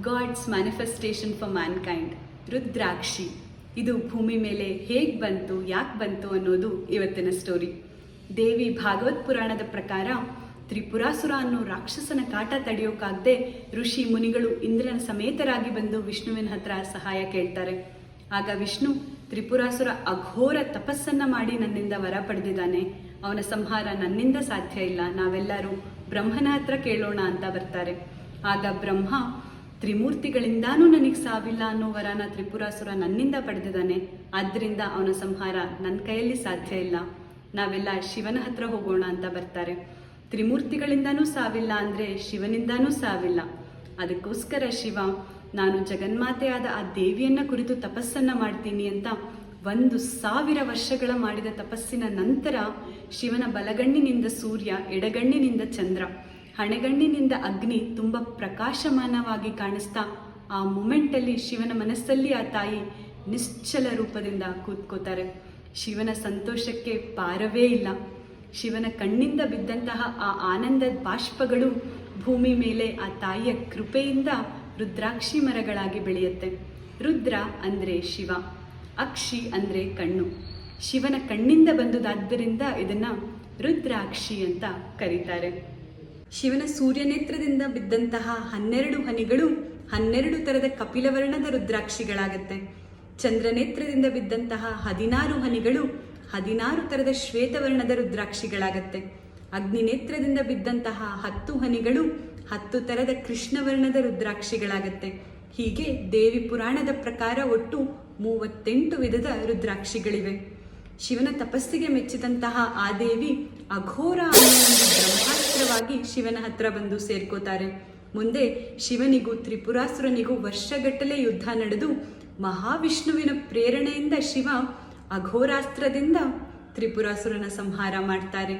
God's manifestation for Mankind ರುದ್ರಾಕ್ಷಿ. ಇದು ಭೂಮಿ ಮೇಲೆ ಹೇಗೆ ಬಂತು, ಯಾಕೆ ಬಂತು ಅನ್ನೋದು ಇವತ್ತಿನ ಸ್ಟೋರಿ ದೇವಿ ಭಾಗವತ್ ಪುರಾಣದ ಪ್ರಕಾರ ತ್ರಿಪುರಾಸುರ ಅನ್ನೋ ರಾಕ್ಷಸನ ಕಾಟ ತಡೆಯೋಕ್ಕಾಗದೆ ಋಷಿ ಮುನಿಗಳು ಇಂದ್ರನ ಸಮೇತರಾಗಿ ಬಂದು ವಿಷ್ಣುವಿನ ಹತ್ರ ಸಹಾಯ ಕೇಳ್ತಾರೆ. ಆಗ ವಿಷ್ಣು ತ್ರಿಪುರಾಸುರ ಅಘೋರ ತಪಸ್ಸನ್ನ ಮಾಡಿ ನನ್ನಿಂದ ವರ ಪಡೆದಿದ್ದಾನೆ. ಅವನ ಸಂಹಾರ ನನ್ನಿಂದ ಸಾಧ್ಯ ಇಲ್ಲ. ನಾವೆಲ್ಲರೂ ಬ್ರಹ್ಮನ ಹತ್ರ ಕೇಳೋಣ ಅಂತ ಬರ್ತಾರೆ. ಆಗ ಬ್ರಹ್ಮ ತ್ರಿಮೂರ್ತಿಗಳಿಂದಾನೂ ನನಗೆ ಸಾವಿಲ್ಲ ಅನ್ನೋ ವರನ ತ್ರಿಪುರಾಸುರ ನನ್ನಿಂದ ಪಡೆದಿದ್ದಾನೆ. ಆದ್ದರಿಂದ ಅವನ ಸಂಹಾರ ನನ್ನ ಕೈಯಲ್ಲಿ ಸಾಧ್ಯ ಇಲ್ಲ. ನಾವೆಲ್ಲ ಶಿವನ ಹತ್ರ ಹೋಗೋಣ ಅಂತ ಬರ್ತಾರೆ. ತ್ರಿಮೂರ್ತಿಗಳಿಂದಾನೂ ಸಾವಿಲ್ಲ ಅಂದ್ರೆ ಶಿವನಿಂದಾನೂ ಸಾವಿಲ್ಲ. ಅದಕ್ಕೋಸ್ಕರ ಶಿವ, ನಾನು ಜಗನ್ಮಾತೆಯಾದ ಆ ದೇವಿಯನ್ನ ಕುರಿತು ತಪಸ್ಸನ್ನ ಮಾಡ್ತೀನಿ ಅಂತ ಒಂದು ಸಾವಿರ ವರ್ಷಗಳ ಮಾಡಿದ ತಪಸ್ಸಿನ ನಂತರ ಶಿವನ ಬಲಗಣ್ಣಿನಿಂದ ಸೂರ್ಯ, ಎಡಗಣ್ಣಿನಿಂದ ಚಂದ್ರ. ಹಣೆಗಣ್ಣಿನಿಂದ ಅಗ್ನಿ ತುಂಬ ಪ್ರಕಾಶಮಾನವಾಗಿ ಕಾಣಿಸ್ತಾ ಆ ಮೂಮೆಂಟಲ್ಲಿ ಶಿವನ ಮನಸ್ಸಲ್ಲಿ ಆ ತಾಯಿ ನಿಶ್ಚಲ ರೂಪದಿಂದ ಕೂತ್ಕೋತಾರೆ. ಶಿವನ ಸಂತೋಷಕ್ಕೆ ಪಾರವೇ ಇಲ್ಲ. ಶಿವನ ಕಣ್ಣಿಂದ ಬಿದ್ದಂತಹ ಆ ಆನಂದದ ಬಾಷ್ಪಗಳು ಭೂಮಿ ಮೇಲೆ ಆ ತಾಯಿಯ ಕೃಪೆಯಿಂದ ರುದ್ರಾಕ್ಷಿ ಮರಗಳಾಗಿ ಬೆಳೆಯುತ್ತೆ. ರುದ್ರ ಅಂದ್ರೆ ಶಿವ, ಅಕ್ಷಿ ಅಂದ್ರೆ ಕಣ್ಣು. ಶಿವನ ಕಣ್ಣಿಂದ ಬಂದುದಾದ್ದರಿಂದ ಇದನ್ನ ರುದ್ರಾಕ್ಷಿ ಅಂತ ಕರೀತಾರೆ. ಶಿವನ ಸೂರ್ಯನೇತ್ರದಿಂದ ಬಿದ್ದಂತಹ ಹನ್ನೆರಡು ಹನಿಗಳು ಹನ್ನೆರಡು ತರದ ಕಪಿಲವರ್ಣದ ರುದ್ರಾಕ್ಷಿಗಳಾಗತ್ತೆ. ಚಂದ್ರನೇತ್ರದಿಂದ ಬಿದ್ದಂತಹ ಹದಿನಾರು ಹನಿಗಳು ಹದಿನಾರು ತರದ ಶ್ವೇತವರ್ಣದ ರುದ್ರಾಕ್ಷಿಗಳಾಗತ್ತೆ. ಅಗ್ನಿನೇತ್ರದಿಂದ ಬಿದ್ದಂತಹ ಹತ್ತು ಹನಿಗಳು ಹತ್ತು ತರದ ಕೃಷ್ಣವರ್ಣದ ರುದ್ರಾಕ್ಷಿಗಳಾಗತ್ತೆ. ಹೀಗೆ ದೇವಿ ಪುರಾಣದ ಪ್ರಕಾರ ಒಟ್ಟು ಮೂವತ್ತೆಂಟು ವಿಧದ ರುದ್ರಾಕ್ಷಿಗಳಿವೆ. ಶಿವನ ತಪಸ್ಸಿಗೆ ಮೆಚ್ಚಿದಂತಹ ಆ ದೇವಿ ಅಘೋರ ಬ್ರಹ್ಮಾಸ್ತ್ರವಾಗಿ ಶಿವನ ಹತ್ರ ಬಂದು ಸೇರ್ಕೋತಾರೆ. ಮುಂದೆ ಶಿವನಿಗೂ ತ್ರಿಪುರಾಸುರನಿಗೂ ವರ್ಷಗಟ್ಟಲೆ ಯುದ್ಧ ನಡೆದು ಮಹಾವಿಷ್ಣುವಿನ ಪ್ರೇರಣೆಯಿಂದ ಶಿವ ಅಘೋರಾಸ್ತ್ರದಿಂದ ತ್ರಿಪುರಾಸುರನ ಸಂಹಾರ ಮಾಡ್ತಾರೆ.